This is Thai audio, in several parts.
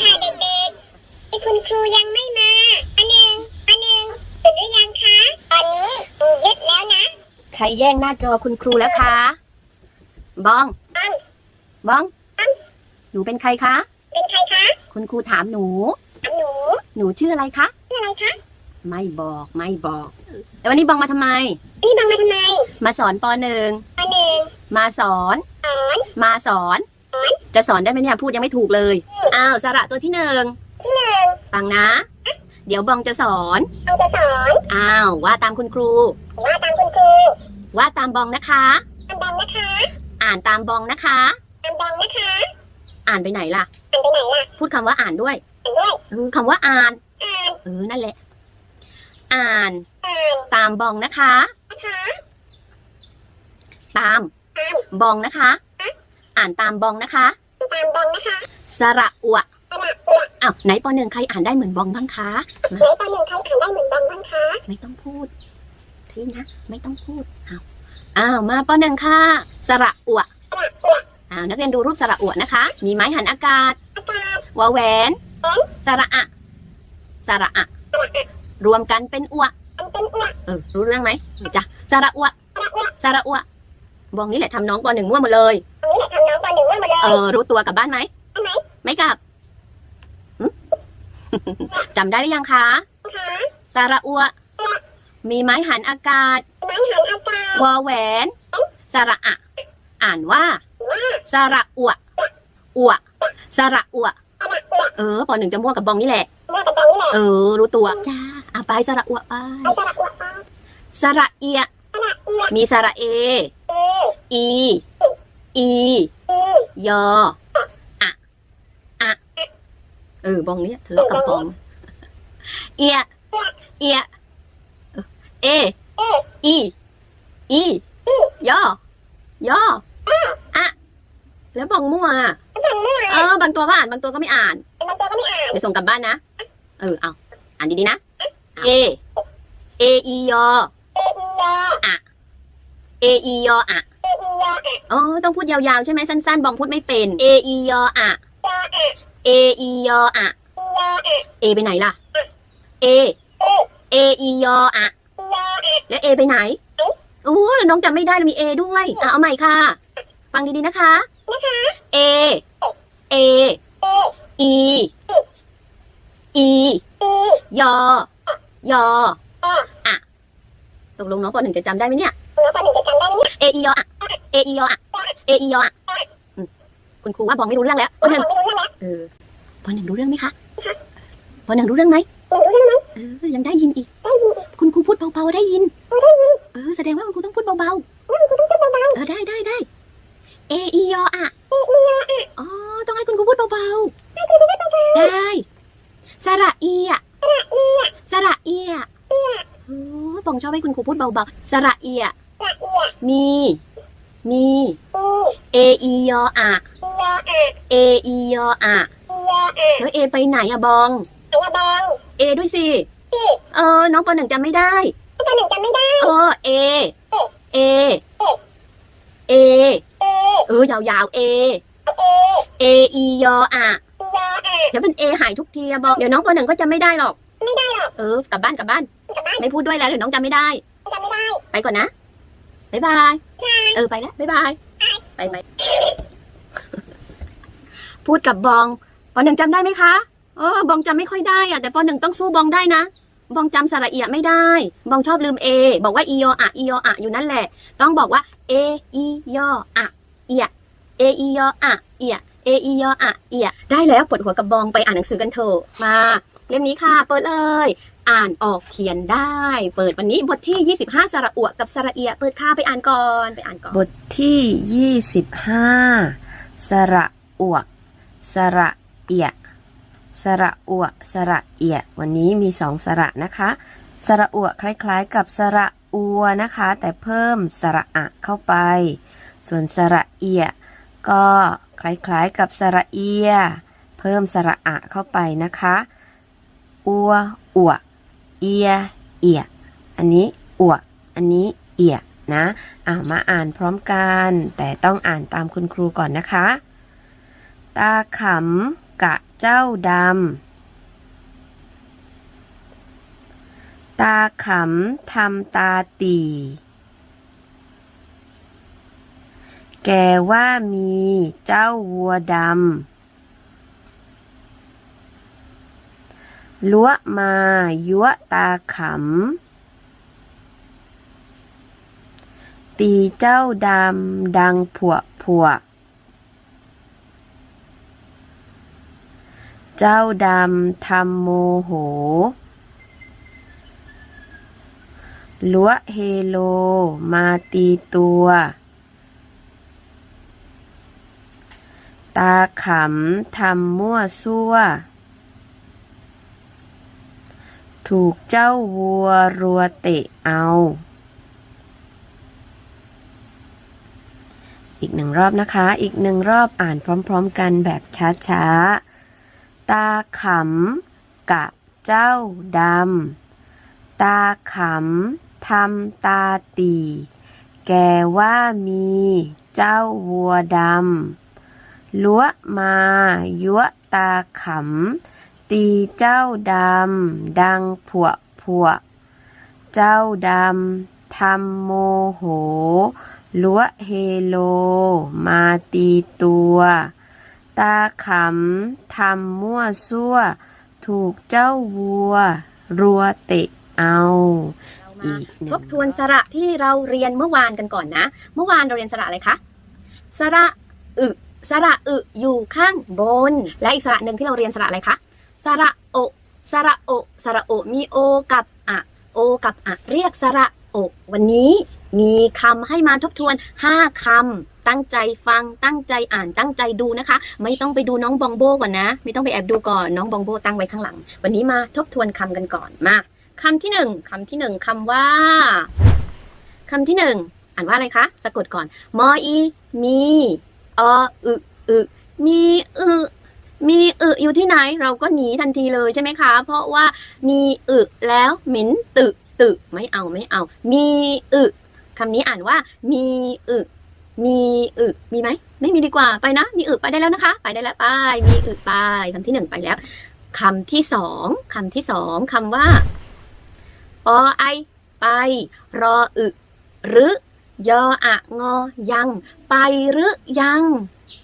ค่ะเด็กๆคุณครูยังไม่มาอันหนึ่งอันหนึ่งตื่นหรือยังคะ ตอนนี้ยึดแล้วนะ ใครแย่งหน้าจอคุณครูแล้วคะบองอังบอง หนูเป็นใครคะ เป็นใครคะ คุณครูถามหนู ถามหนู หนูชื่ออะไรคะ ชื่ออะไรคะ ไม่บอกไม่บอกแล้ววันนี้บองมาทำไมอันนี้บังมาทำไม มาสอนปหนึ่งอันหนึ่งมาสอน สอน มาสอน จะสอนได้ไหมเนี่ยพูดยังไม่ถูกเลยอ้าวสระตัวที่หนึ่งที่หนึ่งฟังนะ เดี๋ยวบองจะสอนเราจะสอนอ้าวว่าตามคุณครู ว่าตามคุณครู ว่าตามบองนะคะตามบังนะคะ อ่านตามบองนะคะตามบังนะคะ อ่านไปไหนล่ะอ่านไปไหนล่ะพูดคำว่าอ่านด้วยอ่านด้วยเออคำว่าอ่านอ่านเออนั่นแหละ อ่านอ่านตามบองนะคะนะคะ ตามตามบองนะคะ อ่านตามบองนะคะ ตามบังนะคะสระอัวสระอัวอ้าวไหนปหนึ่งใครอ่านได้เหมือนบองบ้างคะไหนตอนหนึ่งใครอ่านได้เหมือนบังบ้างคะ ไม่ต้องพูดทีนะ ไม่ต้องพูดอ้าวอ้าวมาปหนึ่งค่ะสระอัวสระอัวอ้าวนักเรียนดูรูปสระอัวนะคะ มีไม้หันอากาศอากาศวอแหวนแหวน สระอะ สระอะสระอัวรวมกันเป็นอัวอันเป็นอัวเออ รู้เรื่องไหมจ้ะสระอัวสระอัวสระอัวบองนี่แหละทำน้องปหนึ่งมั่วหมดเลย อันนี้แหละทำน้องตอนหนึ่งว่าหมดเลยเออรู้ตัวกลับบ้านไหมทำไหมไม่กลับหึ จำได้หรือยังคะคะสระอัว มีไม้หันอากาศ ไม้หันอากาศวอแหวน สระอะ อ่านว่า ว่าสระอัวอัวสระอัวสระอัวเออปหนึ่งจะมั่วกับบองนี่แหละว่าแต่ตอนนี้แหละเออ รู้ตัว จ้าอะไปสระอัวไปไอ้สระอัวปลาสระเอียสระเอียมีสระเอ เออี อี อียออะอะเออบองเนี้ยทะเลาะกับบอง เอียเอียเออเอเออีอียอยออะแล้วบองมั่วอะบังมั่วเออบางตัวก็อ่านบางตัวก็ไม่อ่านบางตัวก็ไม่อ่านเดี๋ยวส่งกลับบ้านนะเออเอาอ่านดีๆนะเอเออียอเออียอเออียออะ เออียออะอ๋อต้องพูดยาวๆ ใช่ไหมสั้นๆ บองพูดไม่เป็น เออียออะยออะเออียออะอียออะเอไปไหนล่ะ เอ เอเออียออะอียออะแล้วเอไปไหนโอ้แล้วน้องจำไม่ได้มีเอด้วยอะเอาใหม่ค่ะ ฟังดีๆนะคะนะคะเอ เอเออีอี อียอยออตกลงน้องปหนึ่งจะจำได้ไหมเนี่ยน้องปหนึ่งจะจำได้ไหมเนี่ย เออียออะ เออียออะเออียออะอืมคุณครูว่าบอกไม่รู้เรื่องแล้วปน้องหนึ่งไม่รู้เรื่องแล้วเออปหนึ่งรู้เรื่องไหมคะปหนึ่งรู้เรื่องไหมหนูรู้เรื่องไหมเออยังได้ยินอีกได้ยินอีก คุณครูพูดเบาๆได้ยินได้ยิน เออแสดงว่าคุณครูต้องพูดเบาว่าคุณต้องพูดเบาๆเออได้ได้ได้เออียออะๆเออียออะอ๋อต้องให้คุณครูพูดเบาๆได้สระเอียสระเอียโอ้ปองชอบให้คุณครูพูดเบาๆสระเอียสระเอียมี มีอีเออียออะอียออะเออียออะอียออะแล้วเอไปไหนอะบอง ไอ้ยาบังเอด้วยสิ พี่เออ น้องปหนึ่งจำไม่ได้ปหนึ่งจำไม่ได้ เออ เอ เอ เอ เอเออยาวๆ เอ เอเออียออะอียออะเดี๋ยวมันเอหายทุกทีอะบอกเดี๋ยวน้องปหนึ่งก็จำไม่ได้หรอก ไม่ได้หรอกเออกลับบ้านกลับบ้าน กลับบ้านไม่พูดด้วยแล้วเดี๋ยวน้องจำไม่ได้ จำไม่ได้ ไปก่อนนะ บ๊ายบาย เออไปแล้วบ๊ายบาย ไปไหมพูดกับบองปหนึ่งจำได้ไหมคะเออบองจำไม่ค่อยได้อะแต่ปหนึ่งต้องสู้บองได้นะ บองจำสระเอียไม่ได้ บองชอบลืมเอ บอกว่าอียออะอียออะอยู่นั่นแหละ ต้องบอกว่าเออียออะเอียเออียออะเอียเออียออะเอียได้แล้วปวดหัวกับบองไปอ่านหนังสือกันเถอะมา เล่มนี้ค่ะ เปิดเลย อ่านออกเขียนได้ เปิดวันนี้บทที่ 25 สระอวกับสระเอีย เปิดค่ะไปอ่านก่อนไปอ่านก่อนบทที่ 25 สระอวก สระเอีย สระอวสระเอีย วันนี้มีสองสระนะคะ สระอวคล้ายๆ กับสระอัวนะคะ แต่เพิ่มสระอะเข้าไป ส่วนสระเอีย ก็คล้ายๆกับสระเอีย เพิ่มสระอะเข้าไปนะคะ อัวอวเอียเอียอันนี้อวอันนี้เอียนะอ่ามาอ่านพร้อมกัน แต่ต้องอ่านตามคุณครูก่อนนะคะ ตาขำกะเจ้าดำตาขำทำตาตีแกว่ามีเจ้าวัวดำ ล้วมายัวตาขำ ตีเจ้าดำดังผัวผัว เจ้าดำทำโมโหลัวเฮโลมาตีตัว ตาขำทำมั่วซั่ว ถูกเจ้าวัวรัวเตะเอา อีกหนึ่งรอบนะคะ อีกหนึ่งรอบอ่านพร้อมๆกันแบบช้าๆ ตาขำกะเจ้าดำ ตาขำทำตาตี แกว่ามีเจ้าวัวดำลัวมา ยั่วตาขำ ตีเจ้าดำ ดังผัวผัว เจ้าดำทำโมโหลัวเฮโล มาตีตัว ตาขำทำมั่วซั่ว ถูกเจ้าวัว รัวเตะเอาเราอีกทบทวนสระที่เราเรียนเมื่อวานกันก่อนนะ เมื่อวานเราเรียนสระอะไรคะ สระอึ สระอึอยู่ข้างบน และอีกสระหนึ่งที่เราเรียนสระอะไรคะ สระโอสระโอสระโอมีโอกับอะโอกับอะเรียกสระโอวันนี้มีคำให้มาทบทวน 5คำตั้งใจฟังตั้งใจอ่านตั้งใจดูนะคะ ไม่ต้องไปดูน้องบองโบก่อนนะ ไม่ต้องไปแอบดูก่อนน้องบองโบตั้งไว้ข้างหลัง วันนี้มาทบทวนคำกันก่อนมาคำที่หนึ่งคำที่หนึ่งคำว่าคำที่หนึ่งอ่านว่าอะไรคะสะกดก่อนมออีมีออึอึมีอึ มีอึอยู่ที่ไหนเราก็หนีทันทีเลยใช่ไหมคะ เพราะว่ามีอึแล้วหมินตึตึไม่เอาไม่เอา มีอึคำนี้อ่านว่า มีอึมีอึมีไหมไม่มีดีกว่าไปนะ มีอึไปได้แล้วนะคะ ไปได้แล้วไป มีอึไปคำที่หนึ่งไปแล้วคำที่สองคำที่สองคำว่าปอไอไป รออึหรือยออะงอยัง ไปหรือยัง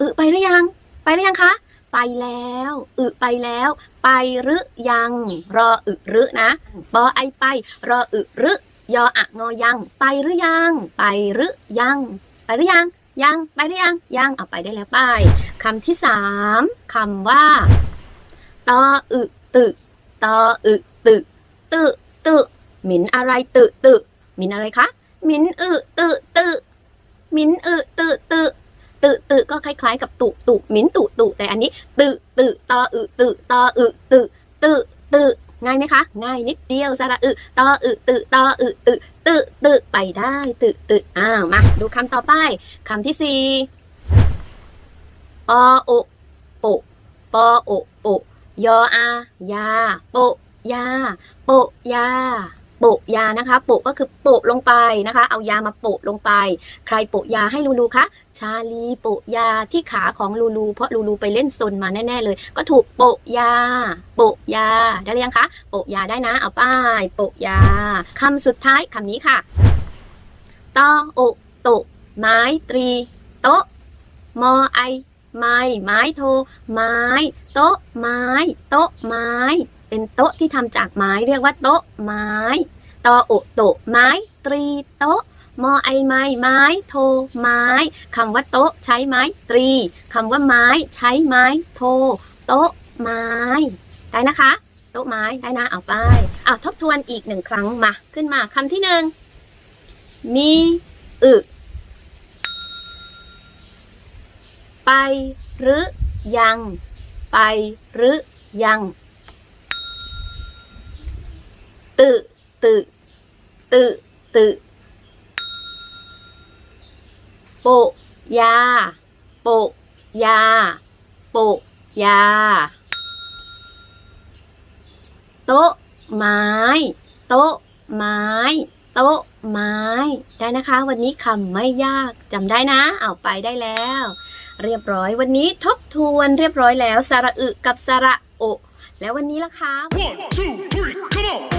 อึไปหรือยัง ไปหรือยังคะ ไปแล้ว อึไปแล้ว ไปหรือยัง รออึหรือนะปอไอไป รออึหรือยออะงอยัง ไปหรือยัง ไปหรือยัง ไปหรือยัง ยัง ไปหรือยัง ยังเอาไปได้แล้วไปคำที่สามคำว่า ตออึตึตออึตึตึตึหมินอะไรตึตึหมินอะไรคะหมินอึตึตึหมินอึตึตึ ตึตึก็คล้ายๆ กับตุตุมินตุตุแต่อันนี้ตึตึตออึตึตออึตึตึตึง่ายไหมคะ ง่ายนิดเดียวสระอึตออึตึตออึตึตึตึไปได้ตึตึอ้าวมาดูคำต่อไปคำที่สี่ปอโอโปปอโอโปยออายาโปยาโปยา โปะยานะคะ โปะก็คือโปะลงไปนะคะ เอายามาโปะลงไป ใครโปะยาให้ลูลูคะ ชาลีโปะยาที่ขาของลูลู เพราะลูลูไปเล่นซนมาแน่ๆเลย ก็ถูกโปะยา โปะยาได้หรือยังคะ โปะยาได้นะ เอาป้าย โปะยาคำสุดท้ายคำนี้ค่ะตอโอโตะไม้ตรีโต๊ะมอไอไม้ไม้โท ไม้ โต๊ะไม้ โต๊ะไม้ เป็นโต๊ะที่ทำจากไม้เรียกว่าโต๊ะไม้ตอโอโตะไม้ ตรีโต๊ะมอไอไม้ไม้โทไม้คำว่าโต๊ะใช้ไม้ตรีคำว่าไม้ใช้ไม้โท โต๊ะไม้ได้นะคะ โต๊ะไม้ได้นะเอาไปเอะทบทวนอีกหนึ่งครั้งมาขึ้นมาคำที่หนึ่งมีอึไปหรือยัง ไปหรือยัง ตึตึตึตึโปยา โปยา โปยา โต๊ะไม้ โต๊ะไม้ โต๊ะไม้ ได้นะคะ วันนี้คำไม่ยากจำได้นะ เอาไปได้แล้ว เรียบร้อยวันนี้ทบทวนเรียบร้อยแล้วสระอึกับสระโอ แล้ววันนี้ล่ะคะ One, two, three, come on!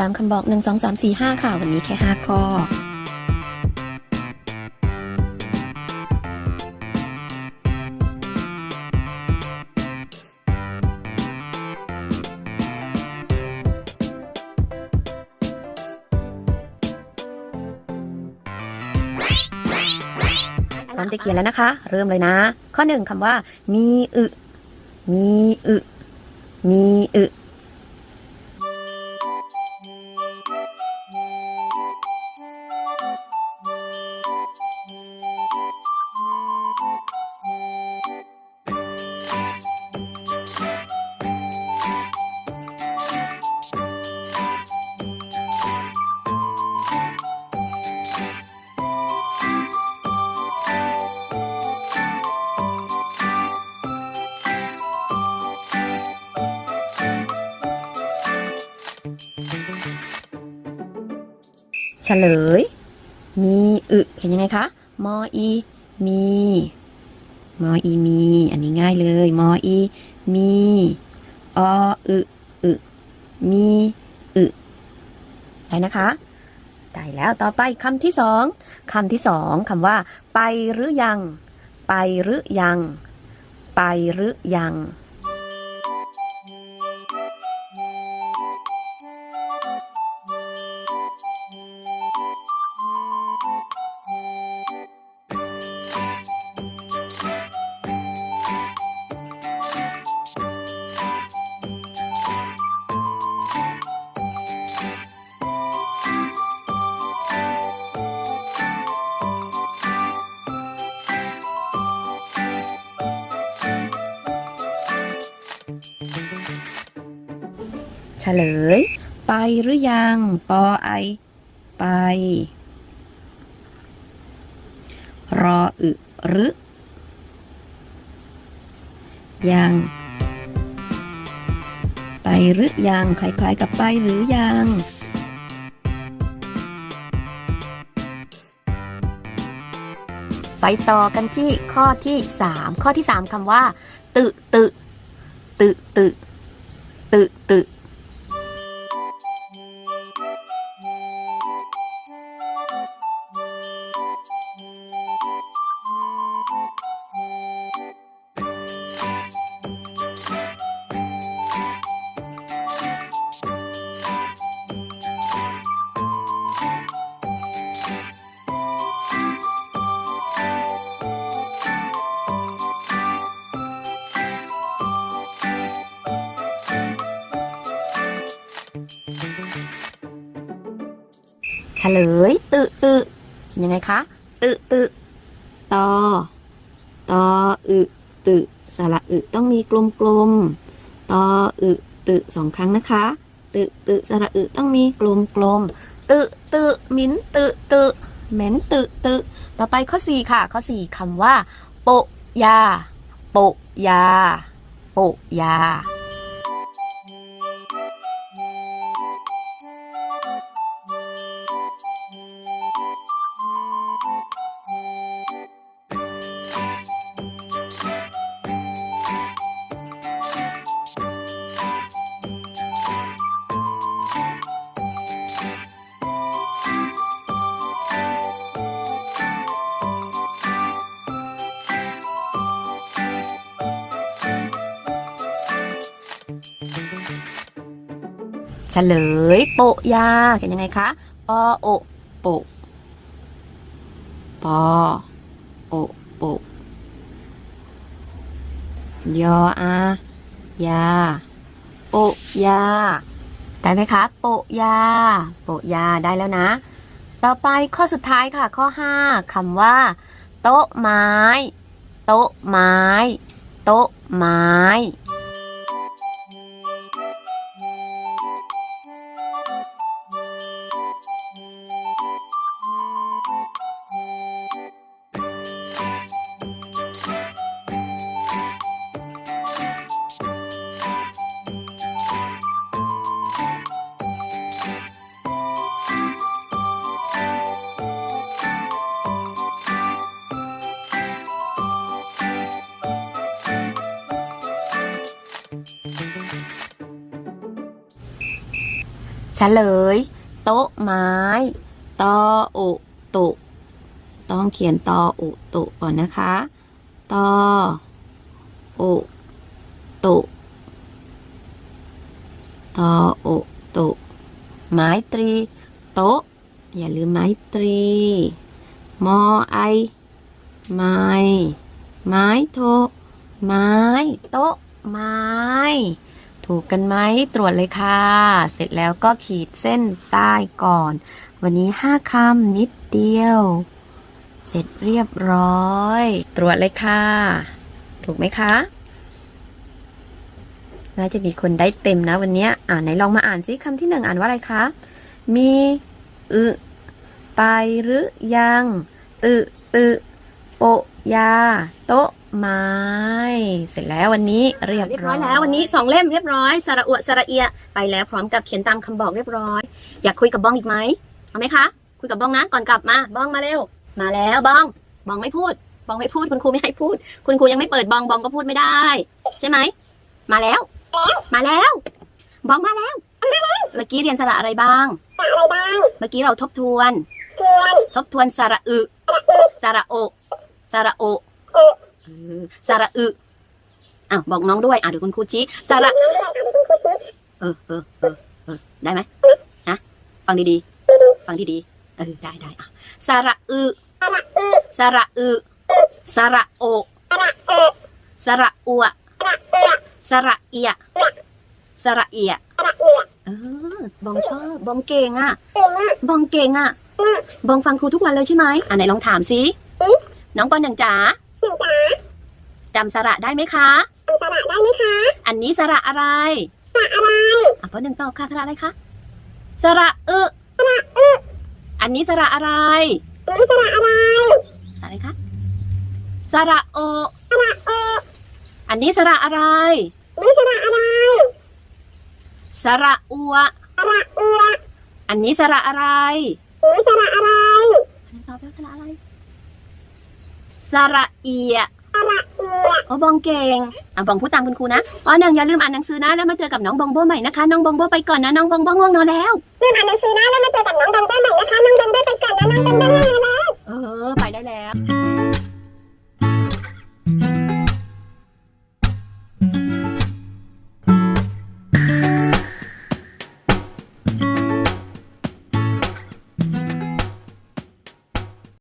ตามคำบอก 1 2 3 4 5 ค่ะ วันนี้แค่ 5 ข้อพร้อมจะเขียนแล้วนะคะ เริ่มเลยนะ ข้อหนึ่งคำว่า มีอึ มีอึ มีอึ ฉลย มีอึเห็นยังไงคะมออีมีมออีมี อันนี้ง่ายเลยมออีมีออึอึมีอึได้นะคะได้แล้วต่อไปคำที่สองคำที่สองคำว่า ไปหรือยัง ไปหรือยัง ไปหรือยัง ลย ไปหรือยัง ปอไอ ไป รออึหรือยัง ไปหรือยัง คล้ายๆกับไปหรือยังไปต่อกันที่ข้อที่ 3 ข้อที่ 3คำว่า ตึตึตึตึตึตึ ลยตึตึเห็นยังไงคะตึตึตอตออึตึสระอึต้องมีกลมกลมตออึตึสองครั้งนะคะ ตึตึสระอึต้องมีกลมกลมตึตึมิ้นตึตึเหม็นตึตึต่อไปข้อสี่ค่ะ ข้อสี่คำว่า โปยา โปยา โปยา ฉลย โปะยาเขียนยังไงคะปอโอโปะปอโอโปะยออายา โปะยา ได้ไหมคะ โปะยา โปะยาได้แล้วนะ ต่อไปข้อสุดท้ายค่ะ ข้อ5คำว่า โต๊ะไม้ โต๊ะไม้ โต๊ะไม้ ฉลย โต๊ะไม้ตออุตุ ต้องเขียนตออุตุก่อนนะคะตออุตุตออุตุ ไม้ตรี โต๊ะ อย่าลืมไม้ตรี มอไอ ไม้ ไม้โท ไม้ โต๊ะ ไม้ ถูกกันไหมตรวจเลยค่ะ เสร็จแล้วก็ขีดเส้นใต้ก่อน วันนี้ห้าคำนิดเดียว เสร็จเรียบร้อย ตรวจเลยค่ะ ถูกไหมคะน่าจะมีคนได้เต็มนะวันนี้อ่านไหนลองมาอ่านซิคำที่หนึ่งอ่านว่าอะไรคะ มีอึไปหรือยัง อึอึโปยา โต๊ะ ไม้ เสร็จแล้ววันนี้เรียบเรียบร้ร้ออยยแล้ววันนี้สองเล่มเรียบร้อยสระอวดสระเอีย ไปแล้วพร้อมกับเขียนตามคำบอกเรียบร้อย อยากคุยกับบ้องอีกไหมเอาไหมคะ คุยกับบ้องนะก่อนกลับมาบ้องมาเร็ว มาแล้วบ้องบ้องไม่พูดบ้องไม่พูดคุณครูไม่ให้พูด คุณครูยังไม่เปิดบ้องบ้องก็พูดไม่ได้ ใช่ไหมมาแล้ว มาแล้วบ้องมาแล้วเมื่อกี้เรียนสระอะไรบ้างสระอะไรบ้างเมื่อกี้เราทบทวนทวนทบทวนสระอึสระโอสระโอโอเออ สระอึอะบอกน้องด้วยอะเดี๋ยวคุณครูชี้สระน้อเออเออเออเออได้ไหมฮะฟังดีๆ ฟังดีๆเออได้ได้อะสระอึสระอือสระอึสระโอสระออสระอัวสระเออสระเอียสระเอียสระเอียเออบองชอบบองเก่งอะบองเก่งอะบองฟังครูทุกวันเลยใช่ไหมอะไหนลองถามสิน้องปอนหนึ่งจ๋าหนึ่งจ๋า จำสระได้ไหมคะทำสระได้ไหมคะ อันนี้สระอะไร สระอะไร อะปอนหนึ่งตอบค่ะสระอะไรคะ สระอึสระอืออันนี้สระอะไรอันนี้สระอะไรอะไรคะ สระโอสระเอออันนี้สระอะไรอันนี้สระอะไร สระอัวสระอืออันนี้สระอะไรอันนี้สระอะไรอันนี้ตอบแล้วสระอะไร สระเอียสระเอีย โอ้บองเก่งอะบองพูดตามคุณครูนะอ๋อหนึ่งอย่าลืมอ่านหนังสือนะแล้วมาเจอกับน้องบองโบใหม่นะคะ น้องบองโบไปก่อนนะน้องบองโบง่วงนอนแล้วลืมอ่านหนังสือนะแล้วมาเจอกับน้องบองโบใหม่นะคะน้องบองโบไปก่อนนะน้องบองโบง่วงนอนแล้วเออไปได้แล้ว